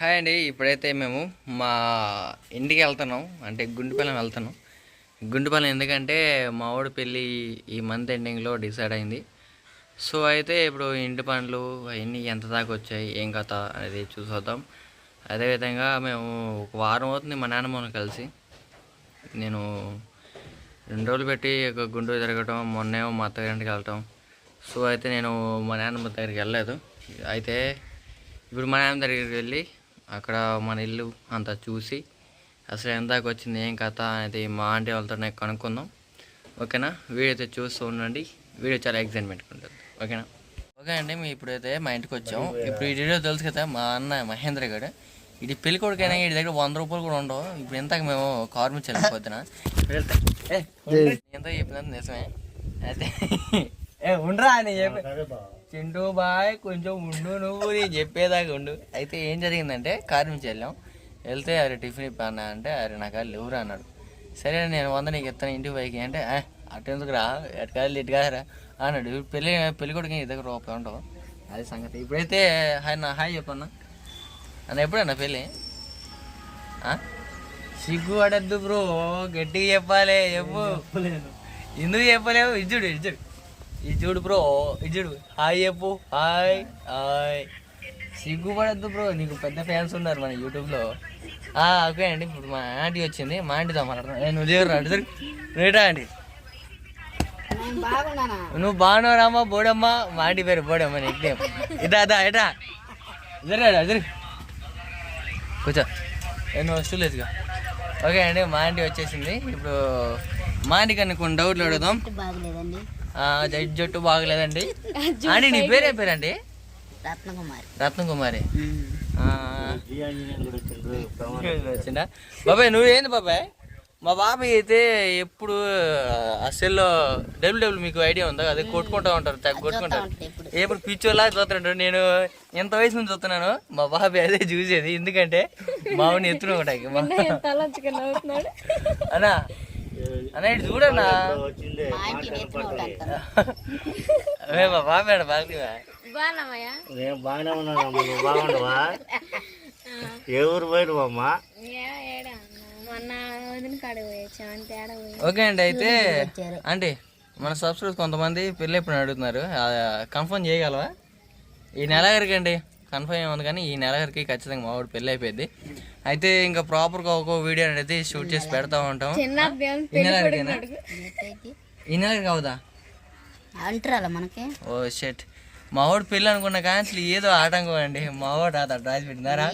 Hi అండి. ఇప్పుడైతే మేము మా ఇంటికి వెళ్తున్నాం. అంటే గుండుపాలెం వెళ్తున్నాం. గుండుపాలెం ఎందుకంటే మా ఊడి పెళ్ళి ఈ మంత్ ఎండింగ్లో డిసైడ్ అయింది. సో అయితే ఇప్పుడు ఇంటి పనులు అవన్నీ ఎంత దాకా వచ్చాయి ఏం కథ అనేది చూసొద్దాం. అదేవిధంగా మేము ఒక వారం అవుతుంది మా నాన్నమ్మ కలిసి. నేను రెండు రోజులు పెట్టి ఒక గుంటూరు తిరగటం మొన్నేమో మా అత్తగారింటికి వెళ్ళటం. సో అయితే నేను మా నాన్నమ్మ దగ్గరికి వెళ్ళలేదు. అయితే ఇప్పుడు మా నాన్న దగ్గరికి వెళ్ళి అక్కడ మన ఇల్లు అంతా చూసి అసలు ఎందాక వచ్చింది ఏం కథ అనేది మా ఆంటీ వాళ్ళతోనే కనుక్కుందాం. ఓకేనా? వీడియో అయితే చూస్తూ ఉండండి. వీడియో చాలా ఎగ్జైట్మెంట్ ఉంటుంది. ఓకేనా? ఓకే అండి మేము ఇప్పుడైతే మా ఇంటికి వచ్చాం. ఇప్పుడు ఈ వీడియో తెలుసు కదా మా అన్న మహేంద్ర గారు. ఇది పెళ్ళి కొడుకైనా వీడి దగ్గర వంద రూపాయలు కూడా ఉండవు. ఇప్పుడు ఇంతకు మేము కారు మీద వెళ్ళిపోతున్న ఎంతో చెప్పినంత నిజమే. అయితే ఏ ఉండరా అని చెప్పి. చింటూ బాయ్ కొంచెం ఉండు నువ్వు నేను చెప్పేదాకా ఉండు. అయితే ఏం జరిగిందంటే కారు నుంచి వెళ్ళాం వెళ్తే అరే టిఫిన్ ఇప్పన్నా అంటే అరే నాకు లేవురా అన్నాడు. సరే నేను వంద నీకు ఇస్తాను ఇంటికి పైకి అంటే "ఆ, అటు ఎందుకు రా? ఎటు కాదు ఇటు కాదురా అన్నాడు. పెళ్ళి పెళ్ళి కొడుకు నీ దగ్గర రూపాయి ఉండవు. అది సంగతి. ఇప్పుడైతే హాయ్ నా హాయ్ చెప్పన్నా అన్న. ఎప్పుడన్నా పెళ్ళి? సిగ్గు పడద్దు బ్రో గట్టిగా చెప్పాలి చెప్పు. ఎందుకు చెప్పలేవు? ఇజ్జుడు ఇజ్జుడు ఇజ్జుడు బ్రో ఇజ్జుడు హాయ్ చెప్పు. Hi hi. సిగ్గుపడద్దు బ్రో నీకు పెద్ద ఫ్యాన్స్ ఉన్నారు మన యూట్యూబ్లో. ఆ, ఓకే అండి ఇప్పుడు మా ఆంటీ వచ్చింది. మా ఆంటీతో మాట్లాడుతున్నా నువ్వు లేరు అడుగు రేటా ఆంటీ. నేను నువ్వు బాగున్నారమ్మా బోడమ్మ? మా ఆంటీ పేరు బోడమ్మ నీకు నేమ్ ఇదా అదా ఎటా జరగాడు జరి కూర్చో. స్టూల్ వేసుకో. ఓకే అండి మా ఆంటీ వచ్చేసింది. ఇప్పుడు మా ఆంటీకి అన్ని కొన్ని డౌట్లు అడుగుదాం. బాగలేదండి. జడ్జి జట్టు బాగలేదండి. ఆంటీ నీ పేరే పేరండి? రత్నకుమారి. రత్న కుమారి ఆ, వచ్చిందా? బాబాయ్ నువ్వేంది బాబాయ్? మా బాబాయ్ అయితే ఎప్పుడు ఆ సెల్లో డబ్ల్యూ డబ్ల్యూ మీకు ఐడియా ఉందా? అదే కొట్టుకుంటా ఉంటారు తెగ కొట్టుకుంటారు. ఎప్పుడు. పిచ్చోలా చూస్తుంటాడు నేను ఎంత వయసు నుంచి చూస్తున్నాను మా బాబాయ్ అదే చూసేది. ఎందుకంటే మావుని ఎత్తున ఉంటాయి అన్నా అన్న ఇటు చూడన్నా? మా ఇంటి నెత్తిన ఉంటాను కదా అదే మా బాబాయ్ అన్న బాగా నేను బాగానే ఉన్నాను నువ్వు బాగుండవా ఏ ఊరు పోయినవు అమ్మా? మొన్న వదిన కాడికి పోయొచ్చాం అంతే ఆడ పోయి ఓకే అండి అయితే అంటే మన సబ్స్క్రైబర్స్ కొంతమంది పెళ్ళి ఎప్పుడు అడుగుతున్నారు కన్ఫర్మ్ చేయగలవా? ఈ నెలగారికి అండి కన్ఫర్మ్ ఏముంది కానీ ఈ నెలగారికి ఖచ్చితంగా మా వాడు పెళ్ళి అయిపోయింది. అయితే ఇంకా ప్రాపర్గా ఒక్కో వీడియో అనేది షూట్ చేసి పెడతా ఉంటాం. ఈ ఎట్టయితే ఈ నెలకి అవుదా? అంటారా మనకి? ఓ షెట్ మా వాడు పెళ్ళి అనుకున్న కానీ ఏదో ఆటంకం అండి. మా వాడు అతను రాసి పెట్టినారా?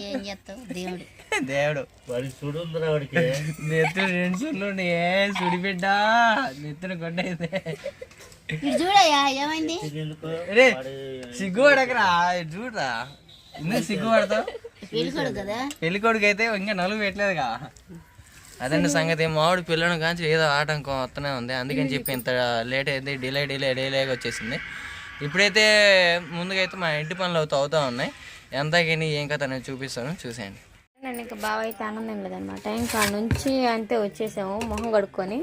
దేవుడు. దేవుడు. వాడికి. నెత్తులు రెండు సుళ్ళు ఏ సుడి బిడ్డ? ఇటు చూడయ్యా ఏమైంది? సిగ్గుపడకరా చూడరా. ఎందుకు సిగ్గుపడతావు? పెళ్ళికోడు కదా? పెళ్ళి కొడుకు అయితే ఇంకా నలుగు పెట్టలేదుగా. అదండి సంగతి మామిడి పిల్లను కాంచి ఏదో ఆటంకం వస్తూనే ఉంది. అందుకని చెప్పి ఇంత లేట్ అయింది డిలే డిలే డిలేగా వచ్చేసింది. ఇప్పుడైతే ముందుకైతే మా ఇంటి పనులు అవుతూ అవుతూ ఉన్నాయి. ఎంతకని ఏం కథ అనేది చూపిస్తాను చూసేయండి. నేను ఇంకా బాగా అయితే ఆనందం లేదనమాట ఇంకా నుంచి అంతే వచ్చేసాము మొహం కడుక్కొని.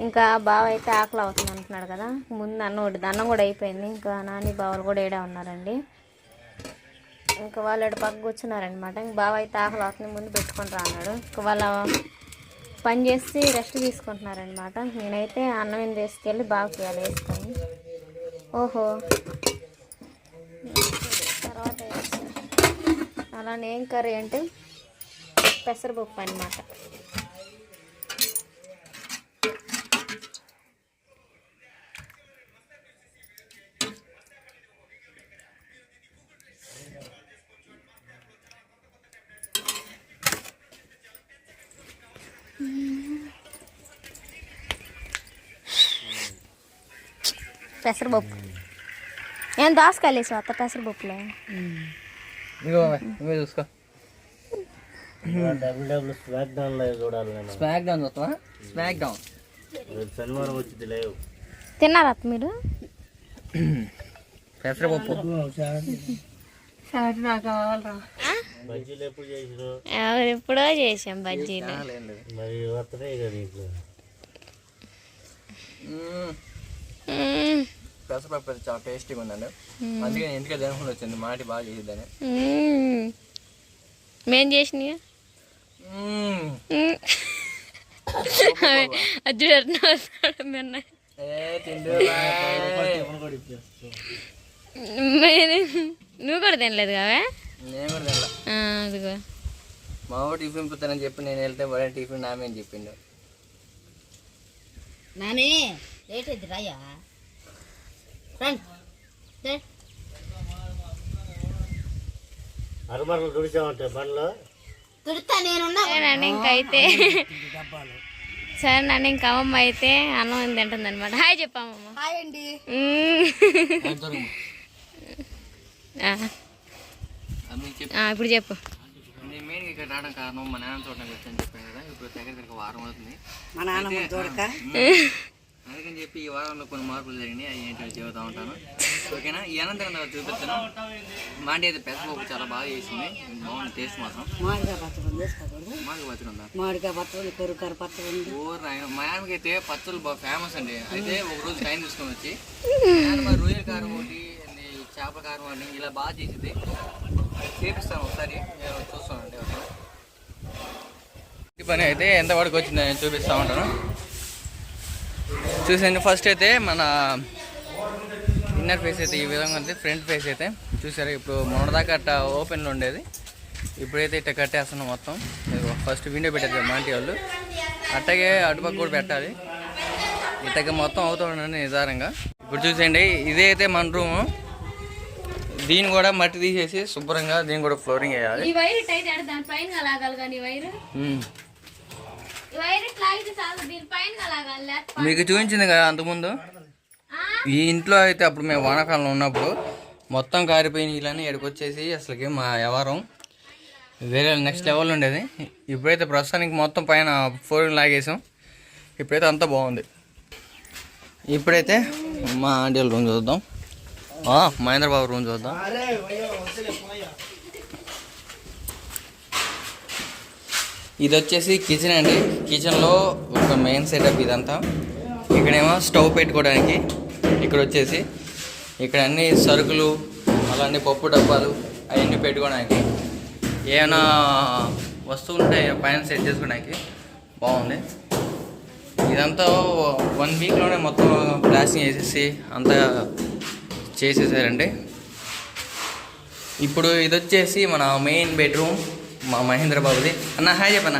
ఇంకా బావ అయితే ఆకలి అవుతుంది అంటున్నాడు కదా. ముందు అన్నం ఒకటి అన్నం కూడా అయిపోయింది. ఇంకా నాని బావలు కూడా ఏడా ఉన్నారండి. ఇంకా వాళ్ళు ఇక్కడ పక్క కూర్చున్నారనమాట ఇంక బావ అయితే ఆకలి అవుతుంది ముందు పెట్టుకుంటా రాన్నాడు. ఇంకా వాళ్ళ పని చేసి రెస్ట్ తీసుకుంటున్నారనమాట నేనైతే అన్నం ఏం తీసుకెళ్ళి బాగా చేయాలి వేసుకొని. ఓహో. తర్వాత అలా అలానే ఏం కర్రీ అంటే పెసరపప్పు అనమాట పెసరపప్పు. ఏం దోసకాయలు వేసావు అత్త పెసరపప్పులో? నువ్వే చూసుకో. Double double smack down live చూడాలి నేను. స్మాక్ డౌన్ చూస్తావా? స్మాక్ డౌన్ రేపు శనివారం వచ్చింది లేవు. తిన్నారా అత్త మీరు? పెసరపప్పు. బజ్జీలు ఎప్పుడు చేసిరు? ఎప్పుడో చేసాం బజ్జీలు. మరి వస్తున్నాయి కదా నీకు. మ్మ్. పెసరపప్పు అయితే చాలా టేస్టీగా ఉందండి. అందుకే నేను ఇంటికి తినకుండా వచ్చింది. మాటి బాగా చేసిద్దని. మేం చేసినాయి. నువ్వు కూడా తినలేదు కావే? నేను కూడా తినలా. ఆ, అదిగో. మా వాడు టిఫిన్ పుత్తానని చెప్పి నేను వెళ్తే వాడే టిఫిన్ నామే అని చెప్పిండు. నాని. లేట్ అయింది రాయా? రండి. రండి. అరమరలు తుడిచామంటే బండ్లో? నేనున్నా. ఇంకైతే. సరేనండి ఇంకా అమ్మమ్మ అయితే అన్నం తింటుంది అనమాట హాయ్ చెప్పమ్మమ్మ హాయ్ అండి. ఇప్పుడు చెప్పు. నేను మెయిన్గా ఇక్కడ రావడం కారణం మా నాన్న చూడడానికి వచ్చాను చెప్పాను కదా ఇప్పుడు దగ్గర దగ్గర వారం అవుతుంది. మా నాన్నమ్మ అందుకని చెప్పి ఈ వారంలో కొన్ని మార్పులు జరిగినాయి. అవి ఏంటో చెబుతా ఉంటాను. ఓకేనా? ఈ అనంతరం తర్వాత చూపిస్తాను. మాండి అయితే పెసరపప్పు చాలా బాగా చేసింది. బాగుంది టేస్ట్ మాత్రం. మామిడికాయ పచ్చడి మాకు పచ్చడి ఉందా? మామిడికాయ పచ్చడి కొరుకార పచ్చడి ఓ రాయన మా ఆయనకి అయితే పచ్చళ్ళు బాగా ఫేమస్ అండి. అయితే ఒక రోజు టైం తీసుకొని వచ్చి ఆయన రొయ్యల కారం ఒకటి చేపల కారం ఒకటి ఇలా బాగా చేసింది. చేపిస్తాను ఒకసారి. నేను చూస్తానండి ఒకసారి. పని అయితే ఎంత వరకు వచ్చిందో నేను చూపిస్తా ఉంటాను. చూసండి ఫస్ట్ అయితే మన ఇన్నర్ ఫేస్ అయితే ఈ విధంగా ఉంది. ఫ్రంట్ ఫేస్ అయితే చూసారా ఇప్పుడు మొన్నదాకా అట్ట ఓపెన్లో ఉండేది. ఇప్పుడైతే ఇట్ట కట్టేస్తున్నాం మొత్తం. ఫస్ట్ విండో పెట్టారు కదా మాంటి వాళ్ళు. అట్టగే అటుపక్క కూడా పెట్టాలి. ఇట్టగా మొత్తం అవుతూ ఉండండి నిదానంగా. ఇప్పుడు చూసేయండి ఇదే అయితే మన రూము దీన్ని కూడా మట్టి తీసేసి శుభ్రంగా దీన్ని కూడా ఫ్లోరింగ్ వేయాలి. మీకు చూపించింది కదా అంతకుముందు? ఈ ఇంట్లో అయితే అప్పుడు మేము వానాకాలంలో ఉన్నప్పుడు మొత్తం కారిపోయిన ఇలానే ఎక్కడికి వచ్చేసి అసలుకి మా వ్యవహారం వేరే నెక్స్ట్ లెవెల్ ఉండేది. ఇప్పుడైతే ప్రస్తుతానికి మొత్తం పైన ఫోర్ లాగేసాం. ఇప్పుడైతే అంతా బాగుంది. ఇప్పుడైతే మా ఆంటీ వాళ్ళ రూమ్ చూద్దాం. ఆ, మహేంద్ర బాబు రూమ్ చూద్దాం ఇది వచ్చేసి కిచెన్ అండి కిచెన్లో ఒక మెయిన్ సెటప్ ఇదంతా. ఇక్కడేమో స్టవ్ పెట్టుకోవడానికి ఇక్కడ వచ్చేసి ఇక్కడ అన్ని సరుకులు అలాంటి పప్పు డబ్బాలు అవన్నీ పెట్టుకోవడానికి. ఏమైనా వస్తువులు ఉంటే పైన సెట్ చేసుకోవడానికి. బాగుంది. ఇదంతా వన్ వీక్లోనే మొత్తం ప్లాస్టింగ్ వేసేసి అంతా చేసేసారండి. ఇప్పుడు ఇది వచ్చేసి మన మెయిన్ బెడ్రూమ్ మా మహేంద్ర బాబుది అన్న హాయ్ చెప్పన్న.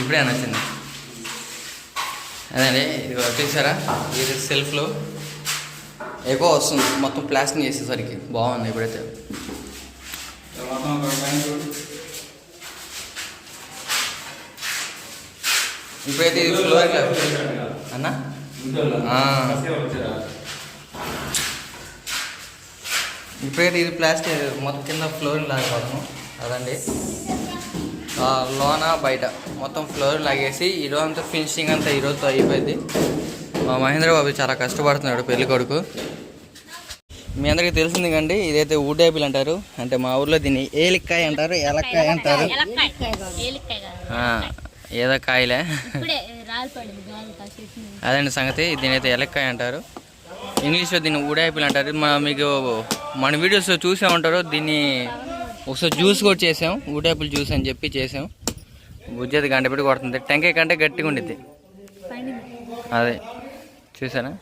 ఇప్పుడే అన్న వచ్చింది అదే ఇది వచ్చేసారా ఇది సెల్ఫ్లో ఎక్కువ వస్తుంది. మొత్తం ప్లాస్టింగ్ చేసేసరికి. బాగుంది ఇప్పుడైతే. ఇప్పుడైతే ఇది ఫ్లోర్ అన్న ఆ. ఇప్పుడైతే ఇది ప్లాస్టిక్ మొత్తం కింద ఫ్లోరింగ్ లాగిపోతాము అదండి. లోన బయట మొత్తం ఫ్లోర్ లాగేసి ఈరోజు అంతా ఫినిషింగ్ అంతా ఈరోజుతో అయిపోయింది. మా మహేంద్ర బాబు చాలా కష్టపడుతున్నాడు పెళ్ళి కొడుకు. మీ అందరికీ తెలిసింది కండి ఇదైతే ఊడేపిల్ అంటారు. అంటే మా ఊర్లో దీన్ని ఏలిక్కాయ అంటారు ఎలక్కాయ అంటారు. ఏదో కాయలే. అదండి సంగతి దీనైతే ఎలక్కాయ అంటారు. ఇంగ్లీష్లో దీన్ని ఊడాపిల్ అంటారు. మన మీకు మన వీడియోస్లో చూసే ఉంటారు. దీన్ని ఒకసారి జ్యూస్ కూడా చేసాం. ఊడాపిల్ జ్యూస్ అని చెప్పి చేసాం. బుజ్జది అది గంట పెట్టి కొడుతుంది. టెంకాయ కంటే గట్టిగా ఉండిద్ది. అదే. చూసారా?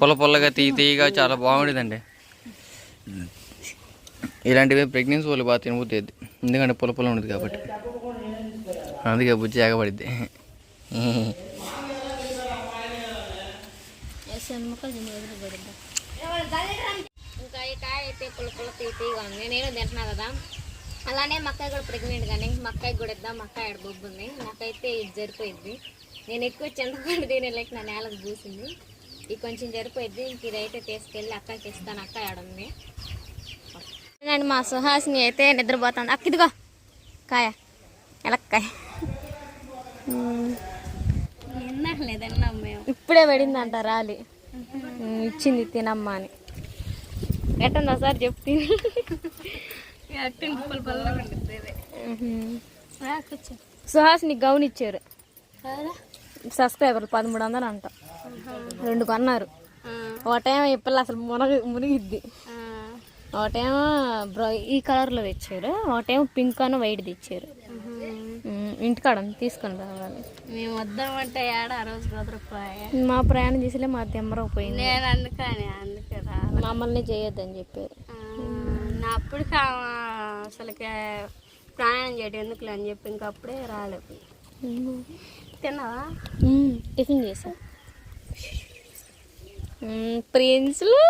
పొల పొల్లగా తీ తీయగా చాలా బాగుండేదండి ఇలాంటివి ప్రెగ్నెన్సీ వాళ్ళు బాగా తినబుద్ది ఎందుకంటే పొల పొల ఉండదు కాబట్టి. అందుకే బుజ్జి ఎగబడిద్ది ఇంకా ఈ కాయ అయితే పుల్ల పుల్ల తీగా ఉంది. నేను తింటున్నా కదా. అలానే మక్కాయ కూడా ప్రెగ్నెంట్ కానీ మక్కాయ కూడా ఇద్దాం. మక్కాయ ఆడ బొబ్బు ఉంది. నాకైతే ఇది సరిపోయింది నేను ఎక్కువ చింతపండు తినేలేక నా నేలకు పూసింది. ఇది కొంచెం సరిపోయింది ఇంక ఇదైతే తీసుకెళ్ళి అక్కకి ఇస్తాను. అక్క ఆడుంది అండి మా సుహాసిని అయితే నిద్రపోతుంది. అక్క ఇదిగో కాయ. ఎలక్కాయ. ఇప్పుడే పడింది అంట రాలి. ఇచ్చింది తినమ్మా అని. ఎట్టందా సార్ చెప్తే? సుహాసిని గౌన్ ఇచ్చారు సబ్స్క్రైబర్లు పదమూడు వందలు అంట. రెండు కొన్నారు. ఒక టైం ఈ పిల్ల అసలు మునగ మునిగిద్ది. ఒకటేమో బ్రౌ ఈ కలర్లో తెచ్చారు. ఒకటేమో పింక్ అని వైట్ తెచ్చారు. ఇంటికాడ తీసుకొని రావాలి. మేము వద్దామంటే ఏడ ఆ రోజు కుదరపోయా మా ప్రయాణం చేసేలే మా తెమ్మరం పోయింది. నేను అందుకని అందుకే రా మమ్మల్ని చేయొద్దని చెప్పారు. నా అప్పటికి ఆమె అసలుకే ప్రయాణం చేయడం ఎందుకులే అని చెప్పి ఇంకా అప్పుడే రాలేదు తిన్నావా? టిఫిన్ చేసా ప్రిన్స్లు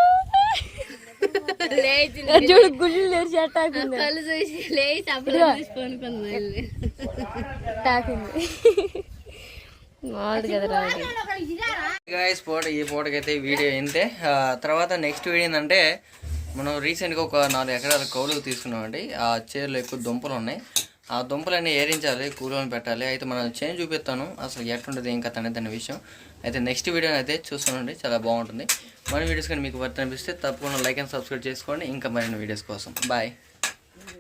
చూడు గుళ్ళు తెరిచి అట్టాకుంది కళ్ళు చూసి లేచి అప్పుడు తీసుకొని వెళ్ళి తాకింది. మామూలు కదా రాదు. గాయస్ పూట ఈ పూటకైతే వీడియో అయిందే ఆ, తర్వాత నెక్స్ట్ వీడియో ఏంటంటే మనం రీసెంట్గా ఒక నాలుగు ఎకరాల కౌలుకు తీసుకున్నామండి. ఆ చేరులో ఎక్కువ దుంపలు ఉన్నాయి. ఆ దుంపలన్నీ ఏరించాలి కూలోని పెట్టాలి. అయితే మనం చేంజ్ చూపిస్తాను. అసలు ఎట్లుంటుంది ఇంకా అనేది అనే విషయం. అయితే నెక్స్ట్ వీడియోని అయితే చూస్తానండి చాలా బాగుంటుంది. మన వీడియోస్ కానీ మీకు వర్త్ అనిపిస్తే తప్పకుండా లైక్ అండ్ సబ్స్క్రైబ్ చేసుకోండి. ఇంకా మరిన్ని వీడియోస్ కోసం. బాయ్